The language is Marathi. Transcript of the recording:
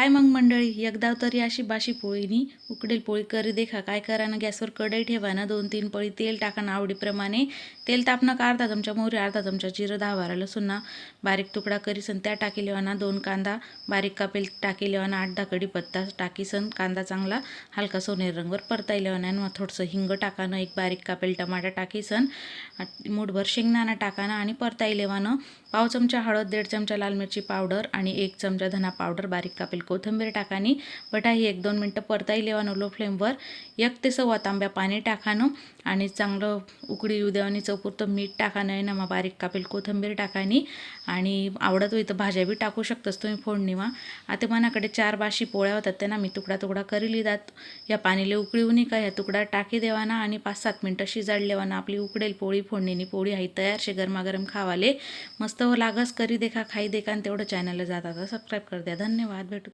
काय मग मंडळी? एकदा तरी अशी बाशी पोळीनी उकडेल पोळी करी देखा. काय करा ना गॅसवर कढई ठेवा ना दोन तीन पळी तेल टाका ना आवडीप्रमाणे. तेल तापणं का अर्धा चमचा मोहरी अर्धा चमचा जिरं दहा बारा लसूण ना बारीक तुकडा करीसन त्या टाकी लेवाना दोन कांदा बारीक कापेल टाकी लेवाना आठ दहा कढीपत्ता टाकीसन कांदा चांगला हलका सोनेरी रंगवर परताई येवाना मग थोडंसं हिंग टाकानं एक बारीक कापेल टमाटा टाकीसन मूठभर शेंगदाणा टाकाना आणि परताई येवानं पाव चमचा हळद दीड चमचा लाल मिरची पावडर आणि एक चमचा धना पावडर बारीक कापेल कोथिंबीर टाकानी. बटाही एक दोन मिनटं परताई लेवानं लो फ्लेमवर एक ते सव्वा तांब्या पाणी टाकानं आणि चांगलं उकडी येऊ देवानी. चौपुरतं मीठ टाकानं आहे ना मग बारीक कापेल कोथिंबीर टाकानी. आणि आवडत होई तर भाज्या बी टाकू शकतस तुम्ही फोडणीमा. आता मनाकडे चार बाशी पोळ्या होतात त्यांना मी तुकडा तुकडा करी लिहितात. या पाणीले उकळीवनी का? या तुकडा टाकी देवाना आणि पाच सात मिनटं शिजाड लेवाना. आपली उकडेल पोळी फोडणीनी पोळी आहे तयार. शे गरमागरम खावाले. मस्त हो लागस करी देखा खाई देखा आणि तेवढं चॅनलला जातात सबस्क्राईब कर द्या. धन्यवाद. भेटू.